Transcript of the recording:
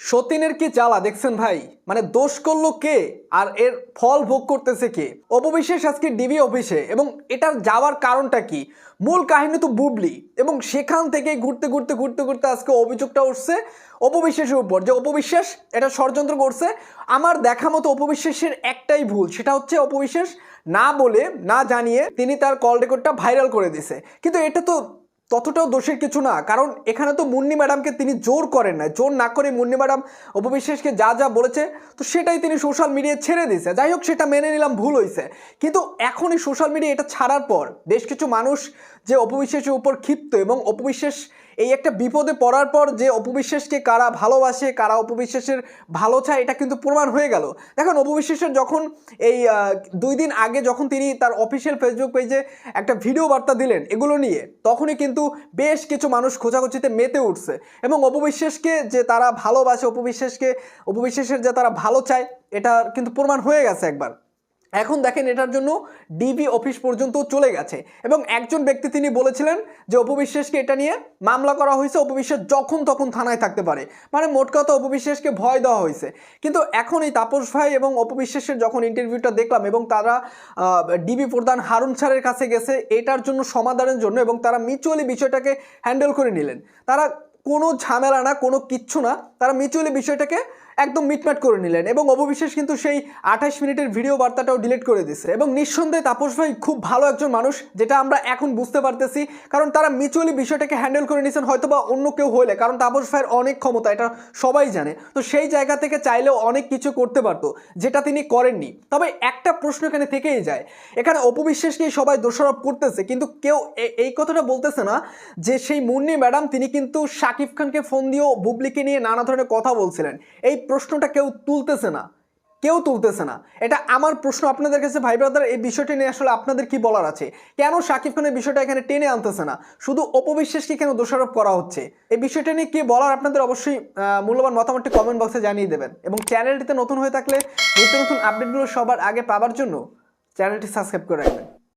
সতীনের কি চালা দেখছেন ভাই? মানে দোষ করল কে? আর এর ফল ভোগ করতেছে কে? অপবিশ্বাস আজকে ডিবি অফিসে এবং এটার যাওয়ার কারণটা কি? মূল কাহিনী তো বুবলি এবং সেখান থেকে ঘুরতে ঘুরতে ঘুরতে ঘুরতে আজকে অভিযোগটা উঠছে অপবিশ্বাসের উপর যে অপবিশ্বাস এটা ষড়যন্ত্র করছে। আমার দেখা মতো অপবিশ্বাসের একটাই ভুল, সেটা হচ্ছে অপবিশ্বাস না বলে, না জানিয়ে তিনি তার কল রেকর্ডটা ভাইরাল করে দিছে কিন্তু এটা তো ততটাও দোষের কিছু না। কারণ এখানে তো মুন্নি ম্যাডামকে তিনি জোর করেন না জোর না করে মুন্নি ম্যাডাম অপবিশ্বাসকে যা যা বলেছে, তো সেটাই তিনি সোশ্যাল মিডিয়ায় ছেড়ে দিয়েছে। যাই হোক, সেটা মেনে নিলাম, ভুল হয়েছে। কিন্তু এখনই সোশ্যাল মিডিয়া এটা ছাড়ার পর, বেশ কিছু মানুষ যে অপবিশ্বাসের উপর ক্ষিপ্ত এবং অপবিশ্বাস এই একটা বিপদে পড়ার পর যে অপবিশ্বাসকে কারা ভালোবাসে, কারা অপবিশ্বাসের ভালো চায়, এটা কিন্তু প্রমাণ হয়ে গেল। দেখুন, অপবিশ্বাসের যখন এই দুই দিন আগে যখন তিনি তার অফিসিয়াল ফেসবুক পেজে একটা ভিডিও বার্তা দিলেন এগুলো নিয়ে, তখনই কিন্তু বেশ কিছু মানুষ খোঁজাখুঁজিতে মেতে উঠছে এবং অপবিশ্বাসকে যে তারা ভালোবাসে, অপবিশ্বাসকে, অপবিশ্বাসের যে তারা ভালো চায় এটা কিন্তু প্রমাণ হয়ে গেছে একবার। এখন দেখেন এটার জন্য ডিবি অফিস পর্যন্ত চলে গেছে। এবং একজন ব্যক্তি তিনি বলেছিলেন যে, অপবিশ্বাসকে এটা নিয়ে মামলা করা হয়েছে, অপবিশ্বাস যখন তখন থানায় থাকতে পারে। মানে মোট কথা, অপবিশ্বাসকে ভয় দেওয়া হয়েছে। কিন্তু এখন এই তাপস ভাই এবং অপবিশ্বাসের যখন ইন্টারভিউটা দেখলাম এবং তারা ডিবি প্রধান হারুন স্যারের কাছে গেছে, এটার জন্য সমাধানের জন্য এবং তারা মিউচুয়ালি বিষয়টাকে হ্যান্ডেল করে নিলেন। তারা কোনো ঝামেলা না, কোনো কিচ্ছু না, তারা মিউচুয়ালি বিষয়টাকে একদম মিটমাট করে নিলেন এবং অববিশ্বাস কিন্তু সেই আঠাশ মিনিটের ভিডিও বার্তাটাও ডিলিট করে দিচ্ছে এবং নিঃসন্দেহে তাপস ভাই খুব ভালো একজন মানুষ, যেটা আমরা এখন বুঝতে পারতেছি, কারণ তারা মিউচুয়ালি বিষয়টাকে হ্যান্ডেল করে নিয়েছেন হয়তো বা অন্য কেউ হলে কারণ তাপস ভাইয়ের অনেক ক্ষমতা, এটা সবাই জানে। তো সেই জায়গা থেকে চাইলেও অনেক কিছু করতে পারতো, যেটা তিনি করেননি। তবে একটা প্রশ্ন এখানে থেকেই যায়। এখানে অপবিশ্বাসকে সবাই দোষারোপ করতেছে, কিন্তু কেউ এই কথাটা বলতেছে না যে সেই মুন্নি ম্যাডাম, তিনি কিন্তু শাকিব খানকে ফোন দিয়েও বুবলিকে নিয়ে নানা ধরনের কথা বলছিলেন। এই প্রশ্নটা কেউ তুলতেছে না। কেউ তুলতেছে না। এটা আমার প্রশ্ন আপনাদের কাছে, ভাই ব্রাদার এই বিষয়টি নিয়ে আসলে আপনাদের কি বলার আছে? কেন সাকিব খানের বিষয়টা এখানে টেনে আনতেছে না? শুধু অপবিশ্বাসকে কেন দোষারোপ করা হচ্ছে? এই বিষয়টা নিয়ে কি বলার আপনাদের অবশ্যই মূল্যবান মতামতটি কমেন্ট বক্সে জানিয়ে দেবেন। এবং চ্যানেলটিতে নতুন হয়ে থাকলে নিত্য নতুন আপডেটগুলো সবার আগে পাওয়ার জন্য চ্যানেলটি সাবস্ক্রাইব করে রাখবেন।